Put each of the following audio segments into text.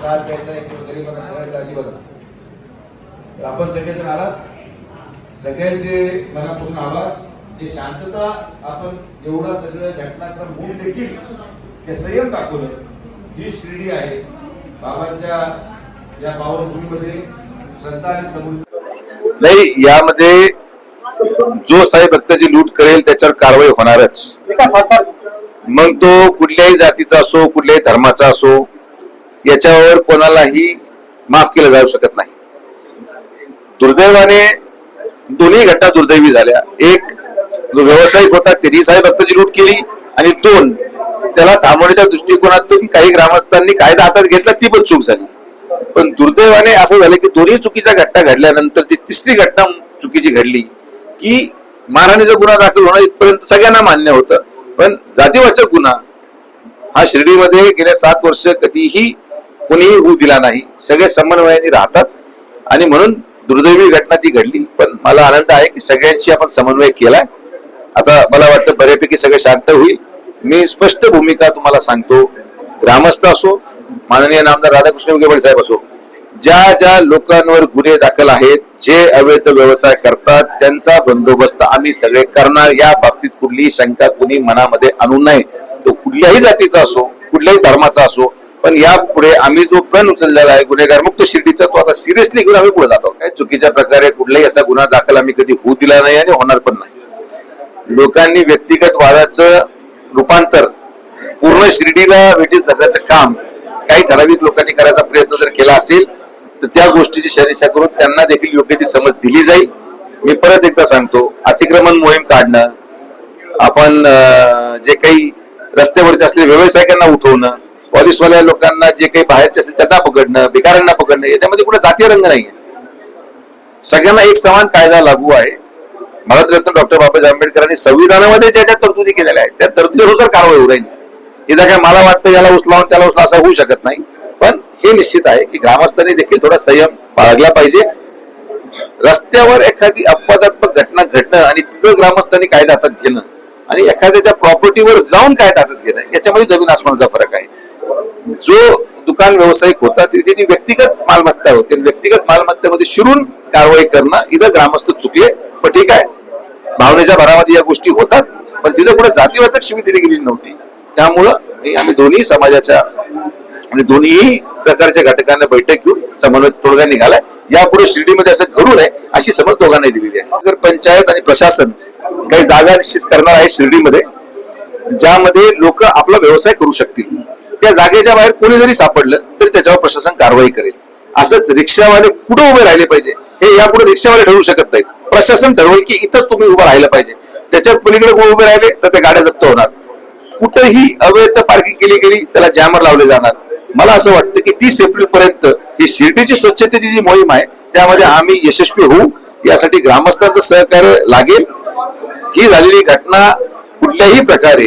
त्रास द्यायचा किंवा गरिबांना सगळ्यांची अजिबात तर आपण सगळेजण आलात. सगळ्यांचे मनापासून आभार. जे शांतता आपण एवढा सगळं घटनाक्रम होऊन देखील ते संयम दाखवलं ही शिर्डी आहे. बाबांच्या या पावनभूमीमध्ये श्रद्धा आणि समृद्धी. नाही यामध्ये जो साई भक्ताची लूट करेल त्याच्यावर कारवाई होणारच. मग तो कुठल्याही जातीचा असो कुठल्याही धर्माचा असो याच्यावर कोणालाही माफ केलं जाऊ शकत नाही. दुर्दैवाने दोन्ही घटना दुर्दैवी झाल्या. एक जो व्यावसायिक होता त्यांनी साई भक्ताची लूट केली आणि दोन त्याला थांबवण्याच्या दृष्टिकोनातून काही ग्रामस्थांनी कायदा हातात घेतला ती पण चूक झाली. पण दुर्दैवाने असं झालं की दोन्ही चुकीच्या घटना घडल्यानंतर ती तिसरी घटना चुकीची घडली की मारहाणीचा गुन्हा दाखल होणं इथपर्यंत सगळ्यांना मान्य होतं. पण जातीवाचक गुन्हा हा शिर्डीमध्ये गेल्या सात वर्ष कधीही कुणीही होऊ दिला नाही. सगळे समन्वयाने राहतात. आणि म्हणून दुर्दैवी घटना ती घडली. पण मला आनंद आहे की सगळ्यांशी आपण समन्वय केलाय. आता मला वाटतं बऱ्यापैकी सगळं शांत होईल. मी स्पष्ट भूमिका तुम्हाला सांगतो. ग्रामस्थ असो माननीय नामदार राधाकृष्ण विखे साहेब असो ज्या ज्या लोकांवर गुन्हे दाखल आहेत जे अवैध व्यवसाय करतात त्यांचा बंदोबस्त आम्ही सगळे करणार. या बाबतीत कुठलीही शंका कुणी मनामध्ये आणू नये. तो कुठल्याही जातीचा असो कुठल्याही धर्माचा असो पण यापुढे आम्ही जो प्रण उचललेला आहे गुन्हेगार मुक्त शिर्डीचा तो आता सिरियसली घेऊन आम्ही पुढे जातो. काय चुकीच्या प्रकारे कुठलाही असा गुन्हा दाखल आम्ही कधी होऊ दिला नाही आणि होणार पण नाही. लोकांनी व्यक्तिगत वादाचं रूपांतर पूर्ण शिर्डीला वेटीस धरण्याचं काम काही ठराविक लोकांनी करायचा प्रयत्न जर केला असेल तर त्या गोष्टीची शनिशा करून त्यांना देखील योग्य ती समज दिली जाईल. मी परत एकदा सांगतो अतिक्रमण मोहीम काढणं आपण जे काही रस्त्यावरती असलेले व्यावसायिकांना उठवणं पॉलिशवाल्या लोकांना जे काही बाहेरचे असतील त्यांना पकडणं भिकाऱ्यांना पकडणं याच्यामध्ये कुठे जातीय रंग नाहीये. सगळ्यांना एक समान कायदा लागू आहे. भारतरत्न डॉक्टर बाबासाहेब आंबेडकरांनी संविधानामध्ये ज्या ज्या तरतुदी केलेल्या आहेत त्या तरतुदीनुसार कारवाई होऊ राहील इथं काय मला वाटतं याला उचलावून त्याला उचला असं होऊ शकत नाही. पण हे निश्चित आहे की ग्रामस्थांनी देखील थोडा संयम बाळगला पाहिजे. रस्त्यावर एखादी अपवादात्मक घटना घडणं आणि तिथं ग्रामस्थांनी कायदा हातात घेणं आणि एखाद्याच्या प्रॉपर्टीवर जाऊन कायदा हातात घेणं याच्यामध्ये जमीन आसमानाचा फरक आहे. जो दुकान व्यावसायिक होता तिथे ती व्यक्तिगत मालमत्ता होती. व्यक्तिगत मालमत्तेमध्ये शिरून कारवाई करणं इथं ग्रामस्थ चुकले. पण ठीक आहे. भावनेच्या भरामध्ये या गोष्टी होतात. पण तिथं कुठे जातीवाचक शिवी दिली गेली नव्हती. त्यामुळं आम्ही दोन्ही समाजाच्या म्हणजे दोन्ही प्रकारच्या घटकांना बैठक घेऊन समन्वय तोडगा निघालाय. यापुढे शिर्डीमध्ये असं घडू नये अशी समज दोघांनी दिलेली आहे. नगर पंचायत आणि प्रशासन काही जागा निश्चित करणार आहे शिर्डीमध्ये ज्यामध्ये लोक आपला व्यवसाय करू शकतील. त्या जागेच्या बाहेर कोणी जरी सापडलं तरी त्याच्यावर प्रशासन कारवाई करेल. असंच रिक्षावाले कुठे उभे राहिले पाहिजे हे यापुढे रिक्षावाले ठरवू शकत नाहीत. प्रशासन ठरवेल की इथंच तुम्ही उभं राहिलं पाहिजे. त्याच्या पलीकडे कोण उभे राहिले तर त्या गाड्या जप्त होणार. कुठेही अवैध पार्किंग केली गेली त्याला जॅमर लावले जाणार. मला असं वाटतं की तीस एप्रिल पर्यंत ही शिर्डीची स्वच्छतेची जी मोहीम आहे त्यामध्ये आम्ही यशस्वी होऊ. यासाठी ग्रामस्थांचं सहकार्य लागेल. ही झालेली घटना कुठल्याही प्रकारे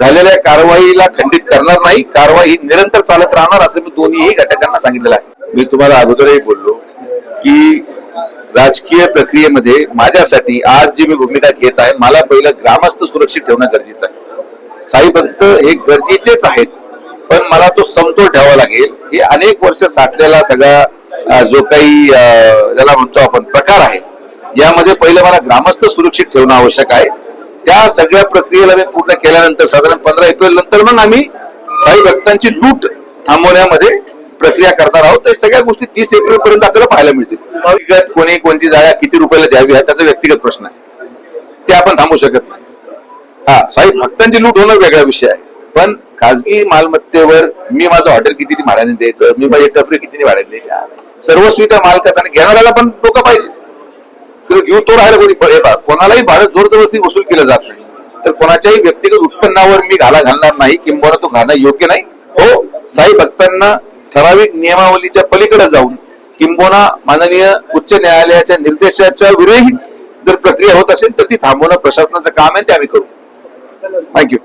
झालेल्या कारवाईला खंडित करणार नाही. कारवाई ही निरंतर चालत राहणार असं मी दोन्ही घटकांना सांगितलेलं आहे. मी तुम्हाला अगोदरही बोललो की राजकीय प्रक्रियेमध्ये माझ्यासाठी आज जी मी भूमिका घेत आहे मला पहिलं ग्रामस्थ सुरक्षित ठेवणं गरजेचं आहे. साईभक्त हे गरजेचेच आहेत पण मला तो समतोल ठेवावा लागेल. हे अनेक वर्ष साठलेला सगळा जो काही ज्याला म्हणतो आपण प्रकार आहे यामध्ये पहिलं मला ग्रामस्थ सुरक्षित ठेवणं आवश्यक आहे. त्या सगळ्या प्रक्रियेला मी पूर्ण केल्यानंतर साधारण पंधरा एप्रिल नंतर मग आम्ही साई भक्तांची लूट थांबवण्यामध्ये प्रक्रिया करणार आहोत. तर सगळ्या गोष्टी तीस एप्रिल पर्यंत आपल्याला पाहायला मिळतील. विगत कोणी कोणती जागा किती रुपयाला द्यावी हा त्याचा व्यक्तिगत प्रश्न आहे. ते आपण थांबू शकत नाही. हा साई भक्तांची लूट होणं वेगळा विषय आहे. पण खाजगी मालमत्तेवर मी माझं हॉटेल किती भाड्याने द्यायचं मी माझे टपरी किती भाड्याने द्यायच्या सर्वस्वी त्या मालकात आणि घेणाऱ्याला पण लोक पाहिजे. किंवा घेऊ तो राहिला कोणी हे बघा, कोणालाही भारत जोर वसूल केलं जात नाही. तर कोणाच्याही व्यक्तिगत उत्पन्नावर मी घाला घालणार नाही किंवा तो घालणं योग्य नाही. हो साई भक्तांना ठराविक नियमावलीच्या पलीकडे जाऊन किंबोना माननीय उच्च न्यायालयाच्या निर्देशाच्या विरहित जर प्रक्रिया होत असेल तर ती थांबवणं प्रशासनाचं काम आहे ते आम्ही करू. थँक्यू